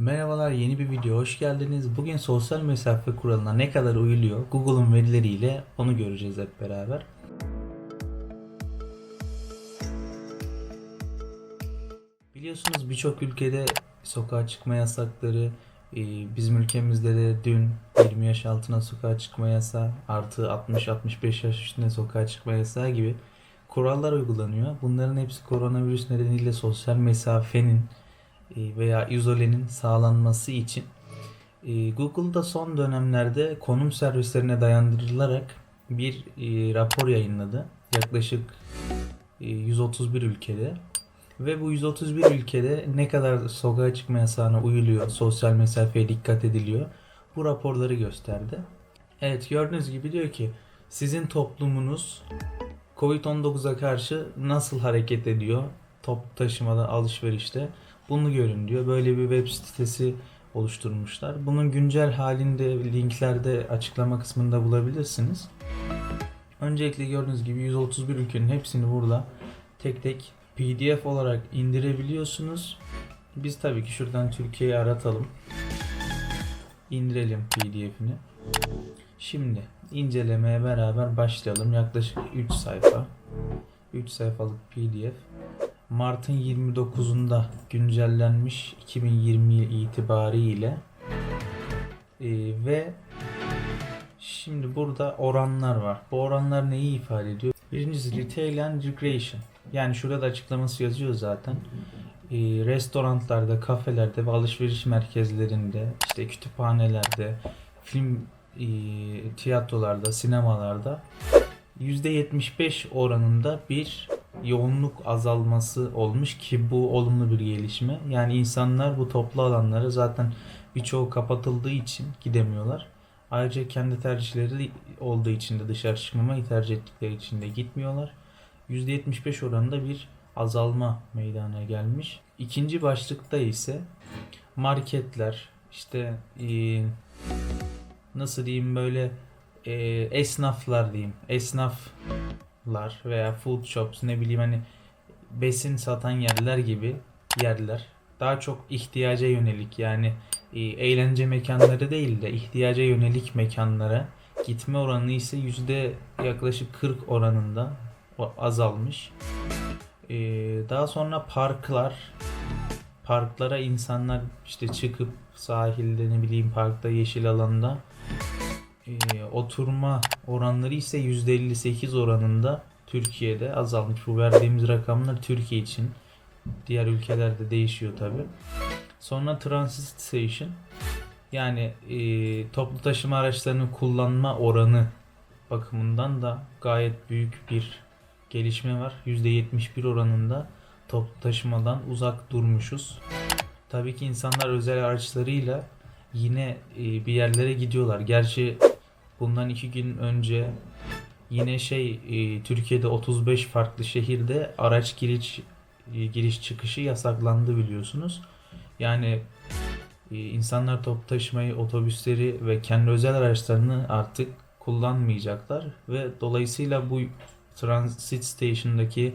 Merhabalar yeni bir video hoş geldiniz. Bugün sosyal mesafe kuralına ne kadar uyuluyor Google'un verileriyle onu göreceğiz hep beraber. Biliyorsunuz birçok ülkede sokağa çıkma yasakları, e, bizim ülkemizde de dün 20 yaş altına sokağa çıkma yasağı, artı 60-65 yaş üstüne sokağa çıkma yasağı gibi kurallar uygulanıyor. Bunların hepsi koronavirüs nedeniyle sosyal mesafenin veya izolenin sağlanması için e, Google'da son dönemlerde konum servislerine dayandırılarak bir e, rapor yayınladı. Yaklaşık e, 131 ülkede ve bu 131 ülkede ne kadar sokağa çıkma yasağına uyuluyor, sosyal mesafeye dikkat ediliyor bu raporları gösterdi. Evet gördüğünüz gibi diyor ki sizin toplumunuz Covid-19'a karşı nasıl hareket ediyor? Top taşımada, alışverişte. Bunu görün diyor. Böyle bir web sitesi oluşturmuşlar. Bunun güncel halinde linklerde açıklama kısmında bulabilirsiniz. Öncelikle gördüğünüz gibi 131 ülkenin hepsini burada tek tek PDF olarak indirebiliyorsunuz. Biz tabii ki şuradan Türkiye'yi aratalım. İndirelim PDF'ini. Şimdi incelemeye beraber başlayalım. Yaklaşık 3 sayfa. 3 sayfalık PDF. Mart'ın 29'unda güncellenmiş 2020 itibariyle Ee, ve şimdi burada oranlar var. Bu oranlar neyi ifade ediyor? Birincisi retail and recreation. Yani şurada da açıklaması yazıyor zaten. Ee, restoranlarda, kafelerde ve alışveriş merkezlerinde, işte kütüphanelerde, film e, tiyatrolarda, sinemalarda %75 oranında bir yoğunluk azalması olmuş ki bu olumlu bir gelişme. Yani insanlar bu toplu alanlara zaten birçoğu kapatıldığı için gidemiyorlar. Ayrıca kendi tercihleri olduğu için de dışarı çıkmamayı tercih ettikleri için de gitmiyorlar. %75 oranında bir azalma meydana gelmiş. İkinci başlıkta ise marketler işte e, nasıl diyeyim böyle e, esnaflar diyeyim. Esnaflar veya food shops ne bileyim hani besin satan yerler gibi yerler. Daha çok ihtiyaca yönelik yani e, eğlence mekanları değil de ihtiyaca yönelik mekanlara gitme oranı ise yüzde yaklaşık 40 oranında azalmış. E, daha sonra parklar parklara insanlar işte çıkıp sahilde ne bileyim parkta yeşil alanda e, oturma oranları ise %58 oranında Türkiye'de azalmış. Bu verdiğimiz rakamlar Türkiye için. Diğer ülkelerde değişiyor tabi. Sonra transit station yani e, toplu taşıma araçlarını kullanma oranı bakımından da gayet büyük bir gelişme var. %71 oranında toplu taşımadan uzak durmuşuz. Tabii ki insanlar özel araçlarıyla yine e, bir yerlere gidiyorlar. Gerçi bundan iki gün önce yine şey e, Türkiye'de 35 farklı şehirde araç giriş e, giriş çıkışı yasaklandı biliyorsunuz. Yani e, insanlar toplu taşımayı, otobüsleri ve kendi özel araçlarını artık kullanmayacaklar ve dolayısıyla bu transit station'daki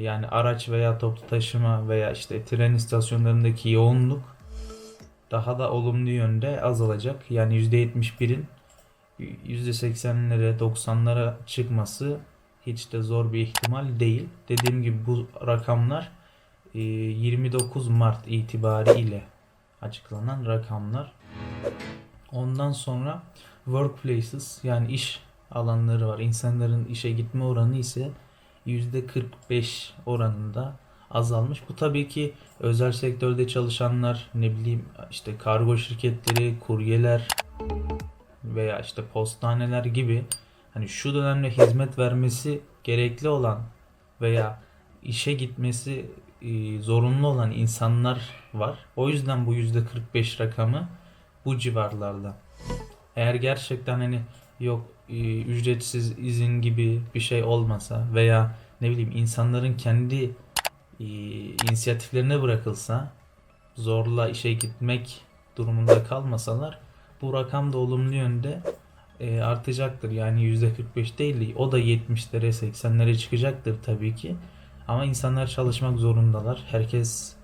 yani araç veya toplu taşıma veya işte tren istasyonlarındaki yoğunluk daha da olumlu yönde azalacak. Yani %71'in %80'lere 90'lara çıkması hiç de zor bir ihtimal değil. Dediğim gibi bu rakamlar e, 29 Mart itibariyle açıklanan rakamlar. Ondan sonra workplaces yani iş alanları var. İnsanların işe gitme oranı ise %45 oranında azalmış. Bu tabii ki özel sektörde çalışanlar, ne bileyim işte kargo şirketleri, kuryeler veya işte postaneler gibi hani şu dönemde hizmet vermesi gerekli olan veya işe gitmesi e, zorunlu olan insanlar var. O yüzden bu %45 rakamı bu civarlarda. Eğer gerçekten hani yok e, ücretsiz izin gibi bir şey olmasa veya ne bileyim insanların kendi e, inisiyatiflerine bırakılsa zorla işe gitmek durumunda kalmasalar bu rakam da olumlu yönde e, artacaktır. Yani %45 değil de o da 70'lere 80'lere çıkacaktır tabii ki. Ama insanlar çalışmak zorundalar. Herkes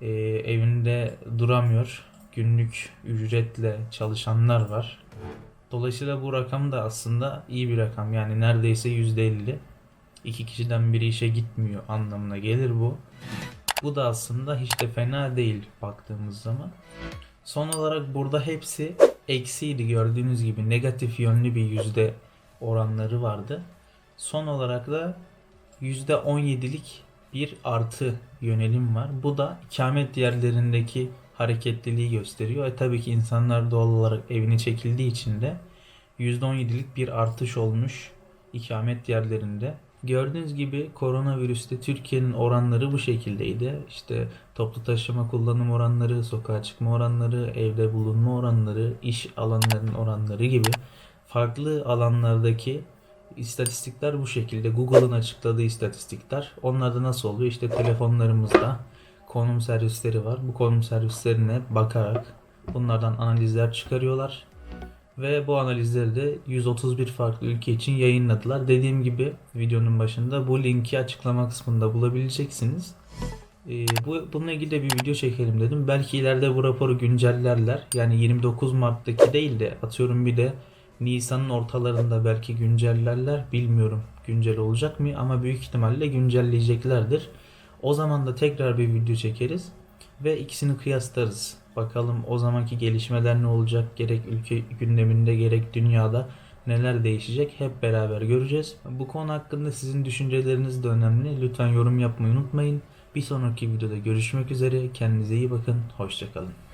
e, evinde duramıyor. Günlük ücretle çalışanlar var. Dolayısıyla bu rakam da aslında iyi bir rakam. Yani neredeyse %50. İki kişiden biri işe gitmiyor anlamına gelir bu. Bu da aslında hiç de fena değil baktığımız zaman. Son olarak burada hepsi eksiydi gördüğünüz gibi negatif yönlü bir yüzde oranları vardı. Son olarak da %17'lik bir artı yönelim var. Bu da ikamet yerlerindeki hareketliliği gösteriyor. E tabii ki insanlar doğal olarak evine çekildiği için de %17'lik bir artış olmuş ikamet yerlerinde. Gördüğünüz gibi koronavirüste Türkiye'nin oranları bu şekildeydi. İşte toplu taşıma kullanım oranları, sokağa çıkma oranları, evde bulunma oranları, iş alanlarının oranları gibi farklı alanlardaki istatistikler bu şekilde. Google'ın açıkladığı istatistikler. Onlar da nasıl oluyor? İşte telefonlarımızda konum servisleri var. Bu konum servislerine bakarak bunlardan analizler çıkarıyorlar. Ve bu analizleri de 131 farklı ülke için yayınladılar. Dediğim gibi videonun başında bu linki açıklama kısmında bulabileceksiniz. Ee, bu bununla ilgili de bir video çekelim dedim. Belki ileride bu raporu güncellerler. Yani 29 Mart'taki değil de atıyorum bir de Nisan'ın ortalarında belki güncellerler. Bilmiyorum güncel olacak mı ama büyük ihtimalle güncelleyeceklerdir. O zaman da tekrar bir video çekeriz ve ikisini kıyaslarız. Bakalım o zamanki gelişmeler ne olacak gerek ülke gündeminde gerek dünyada neler değişecek hep beraber göreceğiz. Bu konu hakkında sizin düşünceleriniz de önemli. Lütfen yorum yapmayı unutmayın. Bir sonraki videoda görüşmek üzere. Kendinize iyi bakın. Hoşçakalın.